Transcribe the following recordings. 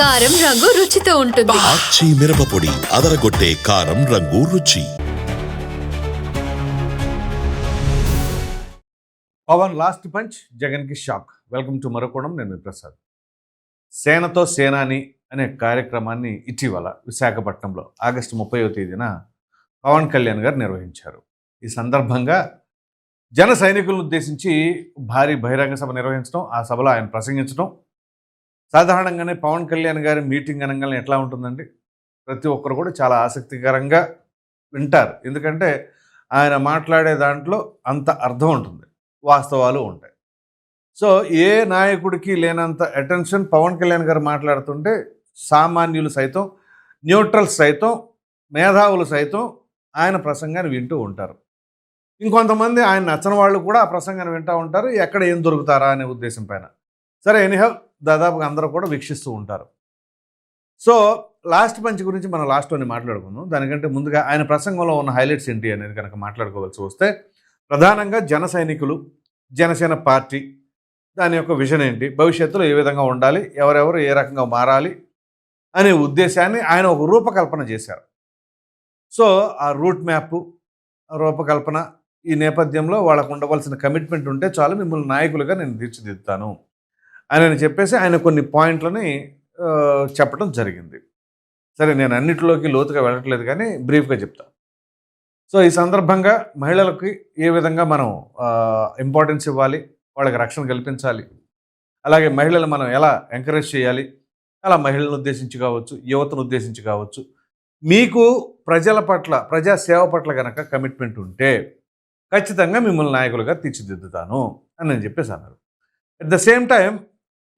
కారం రంగు రుచితో ఉంటుంది. ఆచి మిరపపొడి అదరగొట్టే కారం రంగు రుచి. పవన్ లాస్ట్ పంచ్ జగన్కి షాక్. వెల్కమ్ టు మరొకడం నేను ప్రసాద్. సేనతో సేనాని అనే కార్యక్రమాన్ని ఇటీవల విశాఖపట్నంలో ఆగస్టు ముప్పైవ తేదీన పవన్ కళ్యాణ్ గారు నిర్వహించారు. ఈ సందర్భంగా జన సైనికులను ఉద్దేశించి భారీ బహిరంగ సభ నిర్వహించడం ఆ సభలో ఆయన ప్రసంగించడం సాధారణంగానే పవన్ కళ్యాణ్ గారి మీటింగ్ అనగానే ఎట్లా ఉంటుందండి? ప్రతి ఒక్కరు కూడా చాలా ఆసక్తికరంగా వింటారు. ఎందుకంటే ఆయన మాట్లాడే దాంట్లో అంత అర్థం ఉంటుంది. వాస్తవాలు ఉంటాయి. సో ఏ నాయకుడికి లేనంత అటెన్షన్ పవన్ కళ్యాణ్ గారు మాట్లాడుతుంటే సామాన్యులు సైతం న్యూట్రల్స్ సైతం మేధావులు సైతం ఆయన ప్రసంగాన్ని వింటూ ఉంటారు. ఇంకొంతమంది ఆయన నచ్చని వాళ్ళు కూడా ఆ ప్రసంగాన్ని వింటూ ఉంటారు. ఎక్కడ ఏం దొరుకుతారా అనే ఉద్దేశం పైన. సరే ఎనీహౌ దాదాపుగా అందరూ కూడా వీక్షిస్తూ ఉంటారు. సో లాస్ట్ పంచ్ గురించి మనం లాస్ట్లోనే మాట్లాడుకుందాం. దానికంటే ముందుగా ఆయన ప్రసంగంలో ఉన్న హైలైట్స్ ఏంటి అనేది కనుక మాట్లాడుకోవాల్సి వస్తే ప్రధానంగా జన సైనికులు జనసేన పార్టీ దాని యొక్క విజన్ ఏంటి? భవిష్యత్తులో ఏ విధంగా ఉండాలి? ఎవరెవరు ఏ రకంగా మారాలి? అనే ఉద్దేశాన్ని ఆయన ఒక రూపకల్పన చేశారు. సో ఆ రూట్ మ్యాప్ రూపకల్పన ఈ నేపథ్యంలో వాళ్ళకు ఉండవలసిన కమిట్మెంట్ ఉంటే చాలు మిమ్మల్ని నాయకులుగా నేను తీర్చిదిద్దుతాను. అని చెప్పేసి ఆయన కొన్ని పాయింట్లని చెప్పడం జరిగింది. సరే నేను అన్నిటిలోకి లోతుగా వెళ్ళట్లేదు కానీ బ్రీఫ్గా చెప్తా. సో ఈ సందర్భంగా మహిళలకి ఏ విధంగా మనం ఇంపార్టెన్స్ ఇవ్వాలి వాళ్ళకి రక్షణ కల్పించాలి అలాగే మహిళలు మనం ఎలా ఎంకరేజ్ చేయాలి అలా మహిళలను ఉద్దేశించి కావచ్చు యువతను ఉద్దేశించి కావచ్చు మీకు ప్రజల పట్ల ప్రజా సేవ పట్ల కనుక కమిట్మెంట్ ఉంటే ఖచ్చితంగా మిమ్మల్ని నాయకులుగా తీర్చిదిద్దుతాను అని నేను చెప్పేసి అన్నారు. అట్ ద సేమ్ టైం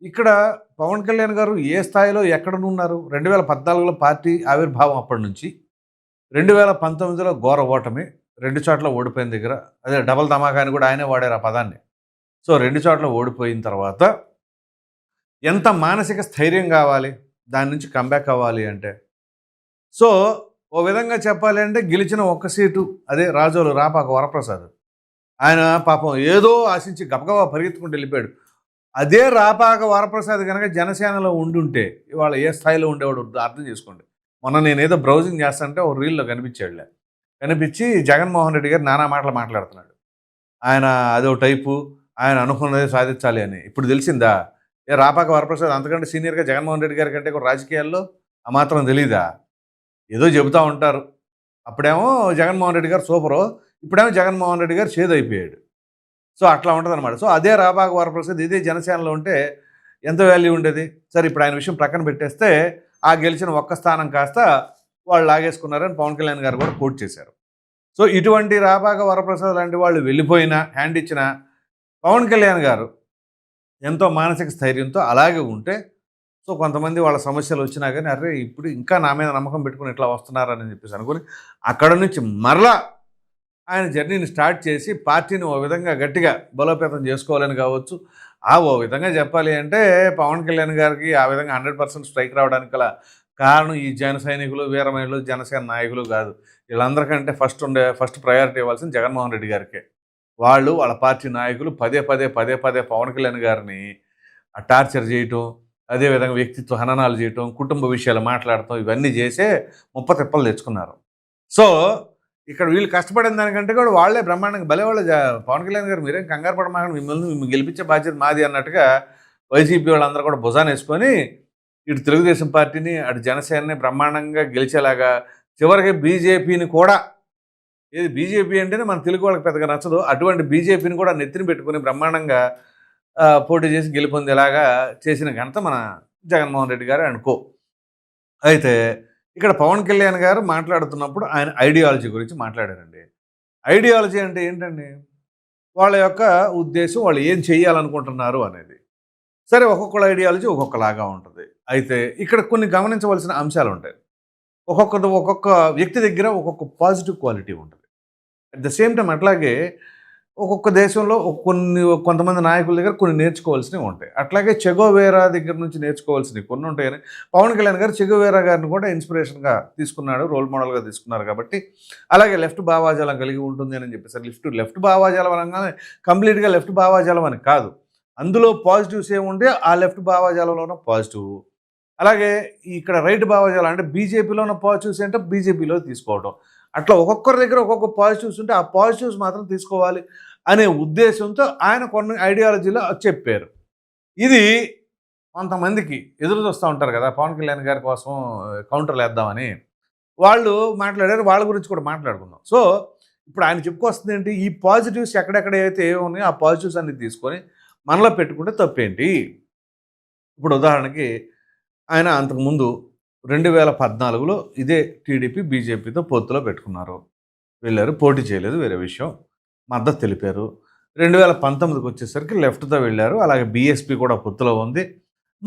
ఇక్కడ పవన్ కళ్యాణ్ గారు ఏ స్థాయిలో ఎక్కడనున్నారు? రెండు వేల పద్నాలుగులో పార్టీ ఆవిర్భావం అప్పటి నుంచి. రెండు వేల పంతొమ్మిదిలో ఘోర ఓటమి. రెండు చోట్ల ఓడిపోయిన దగ్గర. అదే డబల్ ధమాకాని కూడా ఆయనే వాడారు ఆ పదాన్ని. సో రెండు చోట్ల ఓడిపోయిన తర్వాత ఎంత మానసిక స్థైర్యం కావాలి? దాని నుంచి కంబ్యాక్ అవ్వాలి అంటే. సో ఓ విధంగా చెప్పాలి అంటే గెలిచిన ఒక్క సీటు అదే రాజోలు రాపాక వరప్రసాద్. ఆయన పాపం ఏదో ఆశించి గబగబా పరిగెత్తుకుంటూ వెళ్ళిపోయాడు. అదే రాపాక వరప్రసాద్ కనుక జనసేనలో ఉండుంటే ఇవాళ ఏ స్థాయిలో ఉండేవాడు అర్థం చేసుకోండి. మొన్న నేనేదో బ్రౌజింగ్ చేస్తానంటే ఒక రీల్లో కనిపించాడులే. కనిపించి జగన్మోహన్ రెడ్డి గారు నానా మాటలు మాట్లాడుతున్నాడు. ఆయన అదో టైపు ఆయన అనుకున్నది సాధించాలి అని. ఇప్పుడు తెలిసిందా? ఏ రాపాక వరప్రసాద్ అంతకంటే సీనియర్గా జగన్మోహన్ రెడ్డి గారి కంటే రాజకీయాల్లో ఆ మాత్రం తెలీదా? ఏదో చెబుతూ ఉంటారు. అప్పుడేమో జగన్మోహన్ రెడ్డి గారు సూపరు. ఇప్పుడేమో జగన్మోహన్ రెడ్డి గారు చేదైపోయాడు. సో అట్లా ఉంటుంది అనమాట సో అదే రాబాగ వరప్రసాద్ ఇదే జనసేనలో ఉంటే ఎంత వాల్యూ ఉండేది? సరే ఇప్పుడు ఆయన విషయం ప్రక్కన పెట్టేస్తే ఆ గెలిచిన ఒక్క స్థానం కాస్త వాళ్ళు లాగేసుకున్నారని పవన్ కళ్యాణ్ గారు కూడా కోట్ చేశారు. సో ఇటువంటి రాబాగ వరప్రసాద్ లాంటి వాళ్ళు వెళ్ళిపోయినా హ్యాండ్ ఇచ్చిన పవన్ కళ్యాణ్ గారు ఎంతో మానసిక స్థైర్యంతో అలాగే ఉంటే సో కొంతమంది వాళ్ళ సమస్యలు వచ్చినా కానీ అరే ఇప్పుడు ఇంకా నా మీద నమ్మకం పెట్టుకుని ఇట్లా వస్తున్నారని చెప్పేసి అనుకుని అక్కడ నుంచి మరలా ఆయన జర్నీని స్టార్ట్ చేసి పార్టీని ఓ విధంగా గట్టిగా బలోపేతం చేసుకోవాలని కావచ్చు. ఆ ఓ విధంగా చెప్పాలి అంటే పవన్ కళ్యాణ్ గారికి ఆ విధంగా హండ్రెడ్ పర్సెంట్ స్ట్రైక్ రావడానికి గల కారణం ఈ జన సైనికులు వీరమహిళలు జనసేన నాయకులు కాదు. వీళ్ళందరికంటే ఫస్ట్ ఉండే ఫస్ట్ ప్రయారిటీ ఇవ్వాల్సింది జగన్మోహన్ రెడ్డి గారికే. వాళ్ళు వాళ్ళ పార్టీ నాయకులు పదే పదే పదే పదే పవన్ కళ్యాణ్ గారిని టార్చర్ చేయటం అదేవిధంగా వ్యక్తిత్వ హననాలు చేయటం కుటుంబ విషయాలు మాట్లాడటం ఇవన్నీ చేసే ముప్ప తిప్పలు తెచ్చుకున్నారు. సో ఇక్కడ వీళ్ళు కష్టపడిన దానికంటే కూడా వాళ్ళే బ్రహ్మాండంగా భలే వాళ్ళు పవన్ కళ్యాణ్ గారు మీరేం కంగారు పడమాకండి మిమ్మల్ని మిమ్మల్ని గెలిపించే బాధ్యత మాది అన్నట్టుగా వైసీపీ వాళ్ళందరూ కూడా భుజాన్ని వేసుకొని ఇటు తెలుగుదేశం పార్టీని అటు జనసేనని బ్రహ్మాండంగా గెలిచేలాగా చివరికి బీజేపీని కూడా ఏది బీజేపీ అంటేనే మన తెలుగు వాళ్ళకి పెద్దగా నచ్చదు అటువంటి బీజేపీని కూడా నెత్తిని పెట్టుకుని బ్రహ్మాండంగా పోటీ చేసి గెలుపొందేలాగా చేసిన ఘనత మన జగన్మోహన్ రెడ్డి గారు అనుకో. అయితే ఇక్కడ పవన్ కళ్యాణ్ గారు మాట్లాడుతున్నప్పుడు ఆయన ఐడియాలజీ గురించి మాట్లాడారండి. ఐడియాలజీ అంటే ఏంటండి? వాళ్ళ యొక్క ఉద్దేశం వాళ్ళు ఏం చేయాలనుకుంటున్నారు అనేది. సరే ఒక్కొక్కళ్ళ ఐడియాలజీ ఒక్కొక్కలాగా ఉంటుంది. అయితే ఇక్కడ కొన్ని గమనించవలసిన అంశాలు ఉంటాయి. ఒక్కొక్క ఒక్కొక్క వ్యక్తి దగ్గర ఒక్కొక్క పాజిటివ్ క్వాలిటీ ఉంటుంది. అట్ ద సేమ్ టైం అట్లాగే ఒక్కొక్క దేశంలో కొన్ని కొంతమంది నాయకుల దగ్గర కొన్ని నేర్చుకోవాల్సినవి ఉంటాయి. అట్లాగే చెగోవేరా దగ్గర నుంచి నేర్చుకోవాల్సినవి కొన్ని ఉంటాయని. పవన్ కళ్యాణ్ గారు చెగోవేరా గారిని కూడా ఇన్స్పిరేషన్గా తీసుకున్నాడు రోల్ మోడల్గా తీసుకున్నారు కాబట్టి. అలాగే లెఫ్ట్ భావాజాలం కలిగి ఉంటుంది అని చెప్పేసి లెఫ్ట్ లెఫ్ట్ భావాజాలం అనగానే కంప్లీట్గా లెఫ్ట్ భావాజాలం అని కాదు. అందులో పాజిటివ్స్ ఏముంటే ఆ లెఫ్ట్ భావాజాలంలోనూ పాజిటివ్. అలాగే ఇక్కడ రైట్ భావజాలం అంటే బీజేపీలో ఉన్న పాజిటివ్స్ ఏంటంటే బీజేపీలో తీసుకోవడం అట్లా ఒక్కొక్కరి దగ్గర ఒక్కొక్క పాజిటివ్స్ ఉంటే ఆ పాజిటివ్స్ మాత్రం తీసుకోవాలి. అనే ఉద్దేశంతో ఆయన కొన్ని ఐడియాలజీలో చెప్పారు. ఇది కొంతమందికి ఎదురు చూస్తూ ఉంటారు కదా పవన్ కళ్యాణ్ గారి కోసం కౌంటర్లు వేద్దామని వాళ్ళు మాట్లాడారు వాళ్ళ గురించి కూడా మాట్లాడుకుందాం. సో ఇప్పుడు ఆయన చెప్పుకొస్తుంది ఏంటి ఈ పాజిటివ్స్ ఎక్కడెక్కడ అయితే ఉన్నాయో ఆ పాజిటివ్స్ అన్ని తీసుకొని మనలో పెట్టుకుంటే తప్పేంటి? ఇప్పుడు ఉదాహరణకి ఆయన అంతకుముందు రెండు వేల పద్నాలుగులో ఇదే టీడీపీ బీజేపీతో పొత్తులో పెట్టుకున్నారు. వెళ్ళారు పోటీ చేయలేదు వేరే విషయం. మద్దతు తెలిపారు. రెండు వేల పంతొమ్మిదికి వచ్చేసరికి లెఫ్ట్తో వెళ్ళారు. అలాగే బీఎస్పీ కూడా పొత్తులో ఉంది.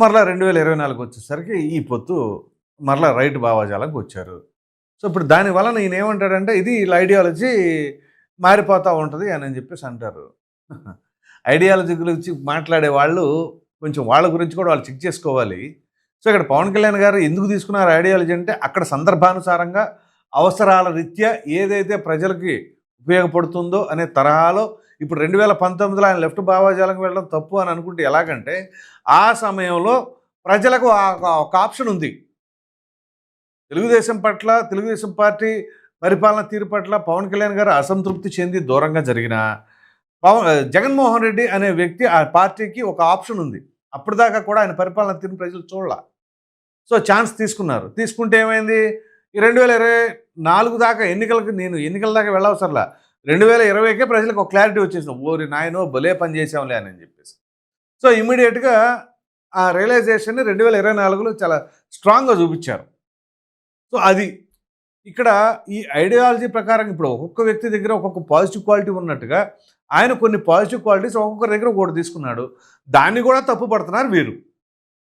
మరలా రెండు వేల ఇరవై నాలుగు వచ్చేసరికి ఈ పొత్తు మరలా రైట్ భావాజాలకు వచ్చారు. సో ఇప్పుడు దాని వలన ఈయన ఏమంటాడంటే ఇది వీళ్ళ ఐడియాలజీ మారిపోతూ ఉంటుంది అని చెప్పేసి అంటారు. ఐడియాలజీ గురించి మాట్లాడే వాళ్ళు కొంచెం వాళ్ళ గురించి కూడా వాళ్ళు చెక్ చేసుకోవాలి. సో ఇక్కడ పవన్ కళ్యాణ్ గారు ఎందుకు తీసుకున్నారు ఐడియాలజీ అంటే అక్కడ సందర్భానుసారంగా అవసరాల రీత్యా ఏదైతే ప్రజలకి ఉపయోగపడుతుందో అనే తరహాలో ఇప్పుడు రెండు వేల పంతొమ్మిదిలో ఆయన లెఫ్ట్ భావాజాలకు వెళ్ళడం తప్పు అని అనుకుంటే ఎలాగంటే ఆ సమయంలో ప్రజలకు ఆ- ఒక ఆప్షన్ ఉంది. తెలుగుదేశం పట్ల తెలుగుదేశం పార్టీ పరిపాలన తీరు పట్ల పవన్ కళ్యాణ్ గారు అసంతృప్తి చెంది దూరంగా జరిగిన పవన్ జగన్మోహన్ రెడ్డి అనే వ్యక్తి ఆ పార్టీకి ఒక ఆప్షన్ ఉంది. అప్పటిదాకా కూడా ఆయన పరిపాలన తీరు ప్రజలు చూడాల. సో ఛాన్స్ తీసుకున్నారు. తీసుకుంటే ఏమైంది? ఈ రెండు వేల ఇరవై నాలుగు దాకా ఎన్నికలకు నేను ఎన్నికల దాకా వెళ్ళవసరలా రెండు వేల ఇరవైకే ప్రజలకు ఒక క్లారిటీ వచ్చేసింది. ఓరి నాయనో భలే పని చేసాంలే అని చెప్పేసి. సో ఇమీడియట్గా ఆ రియలైజేషన్ని రెండు వేల ఇరవై నాలుగులో చాలా స్ట్రాంగ్గా చూపించారు. సో అది ఇక్కడ ఈ ఐడియాలజీ ప్రకారం ఇప్పుడు ఒక్కొక్క వ్యక్తి దగ్గర ఒక్కొక్క పాజిటివ్ క్వాలిటీ ఉన్నట్టుగా ఆయన కొన్ని పాజిటివ్ క్వాలిటీస్ ఒక్కొక్కరి దగ్గర ఒకటి తీసుకున్నాడు. దాన్ని కూడా తప్పు పడుతున్నారు వీరు.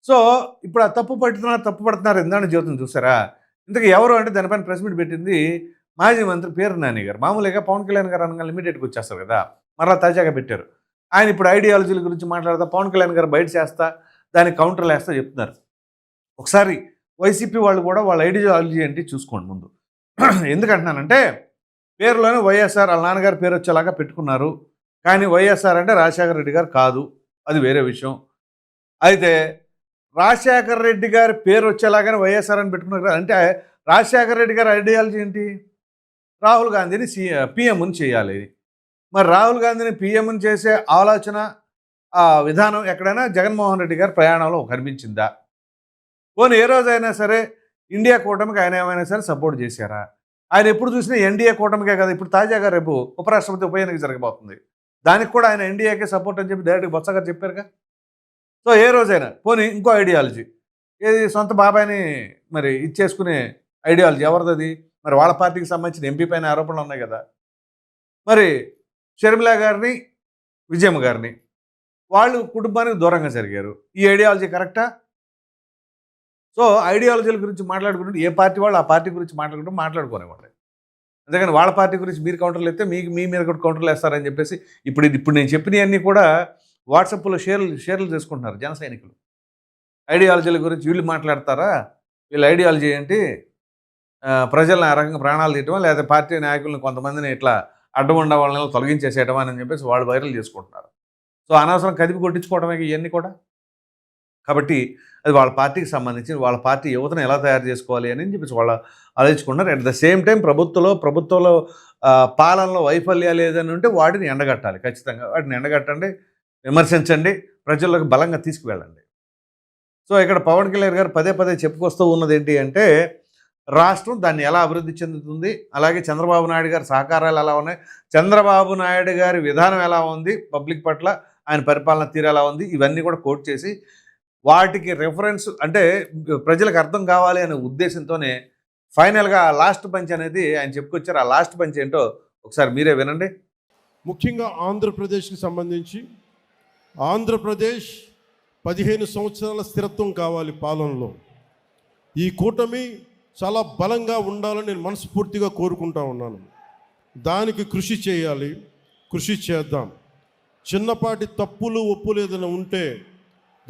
సో ఇప్పుడు ఆ తప్పు పడుతున్నారు తప్పు పడుతున్నారు ఎందాని జీవితం చూసారా? ఇంతకు ఎవరు అంటే దానిపైన ప్రెస్ మీట్ పెట్టింది మాజీ మంత్రి పేరు నాని గారు. మామూలుగా పవన్ కళ్యాణ్ గారు అనగా లిమిటెడ్కి వచ్చేస్తారు కదా. మరలా తాజాగా పెట్టారు. ఆయన ఇప్పుడు ఐడియాలజీల గురించి మాట్లాడతా పవన్ కళ్యాణ్ గారు బయట చేస్తా దానికి కౌంటర్లు వేస్తా చెప్తున్నారు. ఒకసారి వైసీపీ వాళ్ళు కూడా వాళ్ళ ఐడియాలజీ ఏంటి చూసుకోండి ముందు. ఎందుకంటున్నానంటే పేరులోనే వైఎస్ఆర్ వాళ్ళ నాన్నగారి పేరు వచ్చేలాగా పెట్టుకున్నారు. కానీ వైఎస్ఆర్ అంటే రాజశేఖర రెడ్డి గారు కాదు. అది వేరే విషయం. అయితే రాజశేఖర రెడ్డి గారి పేరు వచ్చేలాగానే వైఎస్ఆర్ అని పెట్టుకున్నారు కదా. అంటే రాజశేఖర రెడ్డి గారి ఐడియాలజీ ఏంటి? రాహుల్ గాంధీని సి పిఎంని చేయాలి. మరి రాహుల్ గాంధీని పిఎంని చేసే ఆలోచన విధానం ఎక్కడైనా జగన్మోహన్ రెడ్డి గారి ప్రయాణంలో కనిపించిందా? పోనీ ఏ రోజైనా సరే ఇండియా కూటమికి ఆయన ఏమైనా సరే సపోర్ట్ చేశారా? ఆయన ఎప్పుడు చూసినా ఎన్డీఏ కూటమికే కదా. ఇప్పుడు తాజాగా రేపు ఉపరాష్ట్రపతి ఉప ఎన్నిక జరగబోతుంది. దానికి కూడా ఆయన ఎన్డీఏకే సపోర్ట్ అని చెప్పి డైరెక్ట్గా బొత్సగారు చెప్పారుగా? సో ఏ రోజైనా పోనీ ఇంకో ఐడియాలజీ ఏది సొంత బాబాయ్ని మరి ఇచ్చేసుకునే ఐడియాలజీ ఎవరిది మరి వాళ్ళ పార్టీకి సంబంధించిన ఎంపీ పైన ఆరోపణలు ఉన్నాయి కదా. మరి షర్మిల గారిని విజయమ్మ గారిని వాళ్ళు కుటుంబానికి దూరంగా జరిగారు. ఈ ఐడియాలజీ కరెక్టా సో ఐడియాలజీల గురించి మాట్లాడుకుంటే ఏ పార్టీ వాళ్ళు ఆ పార్టీ గురించి మాట్లాడుకుంటూ మాట్లాడుకోనివ్వండి. అందుకని వాళ్ళ పార్టీ గురించి మీరు కౌంటర్లు ఎత్తే మీకు మీ మీద కూడా కౌంటర్లు వేస్తారని చెప్పేసి ఇప్పుడు ఇది- ఇప్పుడు నేను చెప్పినవన్నీ కూడా వాట్సాప్లో షేర్లు షేర్లు చేసుకుంటున్నారు జన సైనికులు. ఐడియాలజీల గురించి వీళ్ళు మాట్లాడతారా? వీళ్ళ ఐడియాలజీ ఏంటి? ప్రజలను ఆ రకంగా ప్రాణాలు తీయటం లేదా పార్టీ నాయకులను కొంతమందిని ఇట్లా అడ్డం వాళ్ళని తొలగించేసేయటమా అని చెప్పేసి వాళ్ళు వైరల్ చేసుకుంటున్నారు. సో అనవసరం కదిపి కొట్టించుకోవడమే ఇవన్నీ కూడా? కాబట్టి అది వాళ్ళ పార్టీకి సంబంధించి వాళ్ళ పార్టీ యువతను ఎలా తయారు చేసుకోవాలి అని చెప్పేసి వాళ్ళు ఆలోచించుకున్నారు అట్ ద సేమ్ టైం ప్రభుత్వంలో ప్రభుత్వంలో పాలనలో వైఫల్యాలు ఏదైనా ఉంటే వాటిని ఎండగట్టాలి ఖచ్చితంగా. వాటిని ఎండగట్టండి. విమర్శించండి ప్రజలకు బలంగా తీసుకువెళ్ళండి. సో ఇక్కడ పవన్ కళ్యాణ్ గారు పదే పదే చెప్పుకొస్తూ ఉన్నది ఏంటి అంటే రాష్ట్రం దాన్ని ఎలా అభివృద్ధి చెందుతుంది అలాగే చంద్రబాబు నాయుడు గారి సహకారాలు ఎలా ఉన్నాయి చంద్రబాబు నాయుడు గారి విధానం ఎలా ఉంది పబ్లిక్ పట్ల ఆయన పరిపాలన తీరు ఎలా ఉంది ఇవన్నీ కూడా కోట్ చేసి వాటికి రెఫరెన్స్ అంటే ప్రజలకు అర్థం కావాలి అనే ఉద్దేశంతోనే ఫైనల్గా ఆ లాస్ట్ పంచ్ అనేది ఆయన చెప్పుకొచ్చారు. ఆ లాస్ట్ పంచ్ ఏంటో ఒకసారి మీరే వినండి. ముఖ్యంగా ఆంధ్రప్రదేశ్కి సంబంధించి ఆంధ్రప్రదేశ్ పదిహేను సంవత్సరాల స్థిరత్వం కావాలి పాలనలో. ఈ కూటమి చాలా బలంగా ఉండాలని నేను మనస్ఫూర్తిగా కోరుకుంటా ఉన్నాను. దానికి కృషి చేయాలి కృషి చేద్దాం. చిన్నపాటి తప్పులు ఒప్పులు ఏదైనా ఉంటే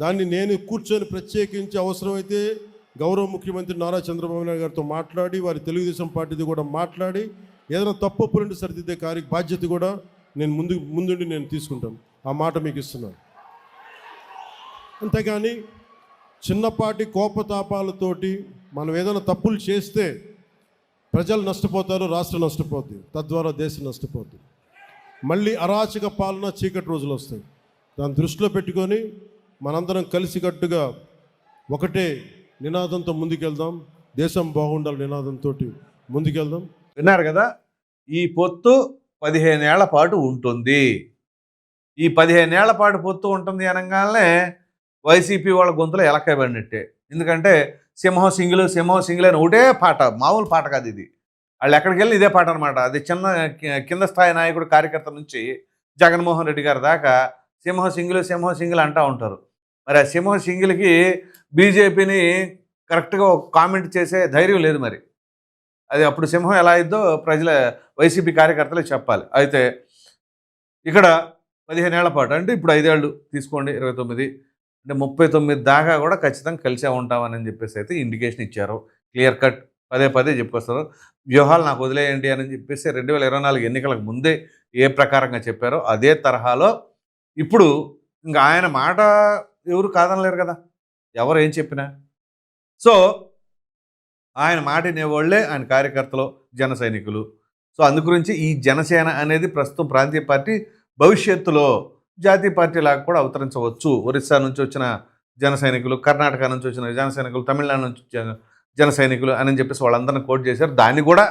దాన్ని నేను కూర్చొని ప్రత్యేకించి అవసరమైతే గౌరవ ముఖ్యమంత్రి నారా చంద్రబాబు నాయుడు గారితో మాట్లాడి వారి తెలుగుదేశం పార్టీది కూడా మాట్లాడి ఏదైనా తప్పు ఒప్పులుంటే సరిదిద్దే కార్య బాధ్యత కూడా నేను ముందు ముందుండి నేను తీసుకుంటాను. ఆ మాట మీకు ఇస్తున్నాను. అంతేగాని చిన్నపాటి కోపతాపాలతోటి మనం ఏదైనా తప్పులు చేస్తే ప్రజలు నష్టపోతారు రాష్ట్రం నష్టపోద్ది తద్వారా దేశం నష్టపోద్ది. మళ్ళీ అరాచక పాలన చీకటి రోజులు వస్తాయి. దాన్ని దృష్టిలో పెట్టుకొని మనందరం కలిసికట్టుగా ఒకటే నినాదంతో ముందుకెళ్దాం దేశం బాగుండాలి నినాదంతో ముందుకెళ్దాం. విన్నారు కదా ఈ పొత్తు పదిహేనేళ్ళ పాటు ఉంటుంది. ఈ పదిహేనేళ్ళ పాటు పొత్తు ఉంటుంది అనగానే వైసీపీ వాళ్ళ గొంతులో ఎలక్కబడినట్టే ఎందుకంటే సింహం సింగిల్ సింహం సింగిల్ అని ఒకటే పాట మామూలు పాట కాదు ఇది. వాళ్ళు ఎక్కడికి వెళ్ళి ఇదే పాట అనమాట అది చిన్న కింద స్థాయి నాయకుడు కార్యకర్త నుంచి జగన్మోహన్ రెడ్డి గారి దాకా సింహం సింగిల్ సింహం సింగిల్ అంటూ ఉంటారు. మరి ఆ సింహం సింగిల్కి బీజేపీని కరెక్ట్గా కామెంట్ చేసే ధైర్యం లేదు మరి. అది అప్పుడు సింహం ఎలా అయిద్దో ప్రజల వైసీపీ కార్యకర్తలే చెప్పాలి. అయితే ఇక్కడ పదిహేను ఏళ్ళ పాటు. అంటే ఇప్పుడు ఐదేళ్ళు తీసుకోండి ఇరవై తొమ్మిది. అంటే ముప్పై తొమ్మిది దాకా కూడా ఖచ్చితంగా కలిసే ఉంటామని చెప్పేసి అయితే ఇండికేషన్ ఇచ్చారు. క్లియర్ కట్ పదే పదే చెప్పేస్తారు వ్యూహాలు నాకు వదిలేయండి అని చెప్పేసి రెండు వేల ఇరవై నాలుగు ఎన్నికలకు ముందే ఏ ప్రకారంగా చెప్పారో అదే తరహాలో ఇప్పుడు ఇంకా ఆయన మాట ఎవరు కాదనలేరు కదా. ఎవరు ఏం చెప్పినా? సో ఆయన మాట వాళ్ళే ఆయన కార్యకర్తలు జన సైనికులు. సో అందు గురించి ఈ జనసేన అనేది ప్రస్తుతం ప్రాంతీయ పార్టీ భవిష్యత్తులో జాతీయ పార్టీ లాగా కూడా అవతరించవచ్చు. ఒరిస్సా నుంచి వచ్చిన జన సైనికులు కర్ణాటక నుంచి వచ్చిన జన సైనికులు తమిళనాడు నుంచి వచ్చిన జన సైనికులు అని చెప్పేసి వాళ్ళందరిని కోట్ చేశారు. దాన్ని కూడా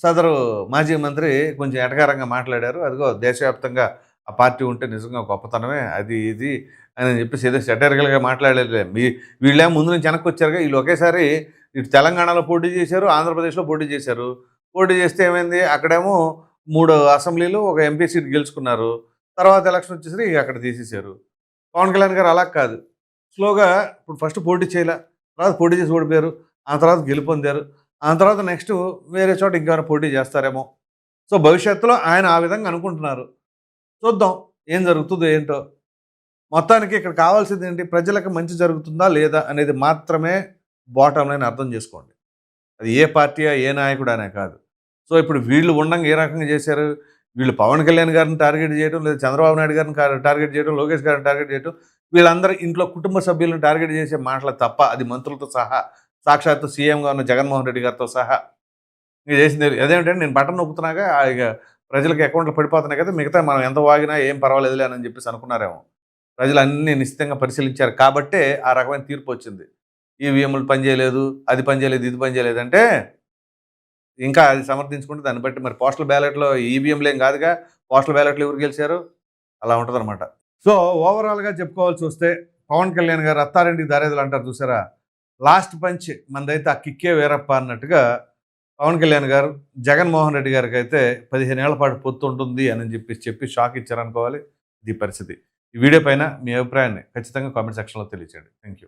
సదరు మాజీ మంత్రి కొంచెం ఎటకారంగా మాట్లాడారు. అదిగో దేశవ్యాప్తంగా ఆ పార్టీ ఉంటే నిజంగా గొప్పతనమే అది ఇది అని చెప్పేసి ఏదో సెటరికల్గా మాట్లాడలేదు మీ వీళ్ళే ముందు నుంచి వెనక్కి వచ్చారుగా వీళ్ళు ఒకేసారి ఇటు తెలంగాణలో పోటీ చేశారు ఆంధ్రప్రదేశ్లో పోటీ చేశారు. పోటీ చేస్తే ఏమైంది? అక్కడేమో మూడు అసెంబ్లీలు ఒక ఎంపీ సీట్ గెలుచుకున్నారు. తర్వాత ఎలక్షన్ వచ్చేసరికి అక్కడ తీసేశారు. పవన్ కళ్యాణ్ గారు అలా కాదు. స్లోగా ఇప్పుడు ఫస్ట్ పోటీ చేయలే. తర్వాత పోటీ చేసి ఓడిపోయారు. ఆ తర్వాత గెలుపొందారు ఆ తర్వాత నెక్స్ట్ వేరే చోట ఇంకెవరైనా పోటీ చేస్తారేమో. సో భవిష్యత్తులో ఆయన ఆ విధంగా అనుకుంటున్నారు. చూద్దాం ఏం జరుగుతుందో ఏంటో. మొత్తానికి ఇక్కడ కావాల్సింది ఏంటి? ప్రజలకు మంచి జరుగుతుందా లేదా అనేది మాత్రమే బాటం లైన్ అర్థం చేసుకోండి. అది ఏ పార్టీయా ఏ నాయకుడు అనే కాదు. సో ఇప్పుడు వీళ్ళు ఉండంగా ఏ రకంగా చేశారు? వీళ్ళు పవన్ కళ్యాణ్ గారిని టార్గెట్ చేయడం లేదా చంద్రబాబు నాయుడు గారిని టార్గెట్ చేయడం లోకేష్ గారిని టార్గెట్ చేయడం వీళ్ళందరూ ఇంట్లో కుటుంబ సభ్యులను టార్గెట్ చేసే మాటలు తప్ప అది మంత్రులతో సహా సాక్షాత్తు సీఎంగా ఉన్న జగన్మోహన్ రెడ్డి గారితో సహా. ఇది చేసింది అదేమిటంటే నేను బటన్ నొక్కుతున్నాగా ఇక ప్రజలకు అకౌంట్లో పడిపోతున్నాయి కదా మిగతా మనం ఎంత వాగినా ఏం పర్వాలేదులే అని చెప్పేసి అనుకున్నారేమో. ప్రజలు అన్ని నిశ్చితంగా పరిశీలించారు. కాబట్టే ఆ రకమైన తీర్పు వచ్చింది. ఈవీఎంలు పనిచేయలేదు అది పనిచేయలేదు ఇది పనిచేయలేదు అంటే ఇంకా అది సమర్థించుకుంటే దాన్ని బట్టి మరి పోస్టల్ బ్యాలెట్లో ఈవీఎంలు ఏం కాదుగా పోస్టల్ బ్యాలెట్లు ఎవరు గెలిచారు? అలా ఉంటుంది అనమాట సో ఓవరాల్గా చెప్పుకోవాల్సి వస్తే పవన్ కళ్యాణ్ గారు అత్తారెడ్డి దారేదులు అంటారు చూసారా? లాస్ట్ పంచ్ మనదైతే ఆ కిక్కే వేరప్ప అన్నట్టుగా పవన్ కళ్యాణ్ గారు జగన్మోహన్ రెడ్డి గారికి అయితే పదిహేను ఏళ్ళ పాటు పొత్తు ఉంటుంది అని చెప్పి చెప్పి షాక్ ఇచ్చారనుకోవాలి. ఇది పరిస్థితి. ఈ వీడియో పైన మీ అభిప్రాయాన్ని ఖచ్చితంగా కామెంట్ సెక్షన్లో తెలియచేయండి. Thank you